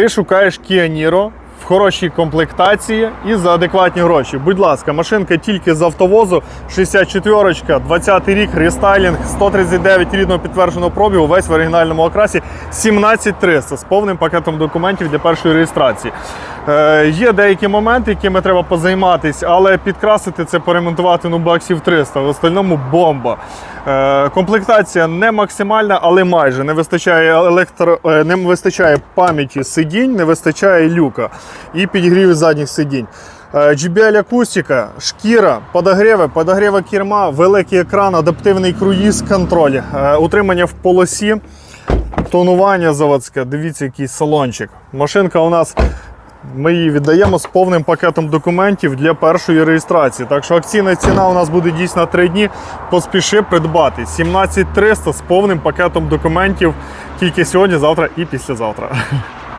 Ти шукаєш Kia Niro в хорошій комплектації і за адекватні гроші. Будь ласка, машинка тільки з автовозу, 64-ка, 20 рік, рестайлінг, 139 рідного підтвердженого пробігу, весь в оригінальному окрасі, 17300 з повним пакетом документів для першої реєстрації. Е, є деякі моменти, якими треба позайматися, але підкрасити це, поремонтувати ну баксів 300. В остальному бомба. Е, комплектація не максимальна, але майже не вистачає електро, е, не вистачає пам'яті сидінь, не вистачає люка і підігрівів задніх сидінь. JBL акустика, шкіра, подогріви, подогріва керма, великий екран, адаптивний круїз, контроль, утримання в полосі, тонування заводське. Дивіться, який салончик. Машинка у нас. Ми її віддаємо з повним пакетом документів для першої реєстрації. Так що акційна ціна у нас буде дійсно 3 дні. Поспіши придбати 17300 з повним пакетом документів тільки сьогодні, завтра і післязавтра.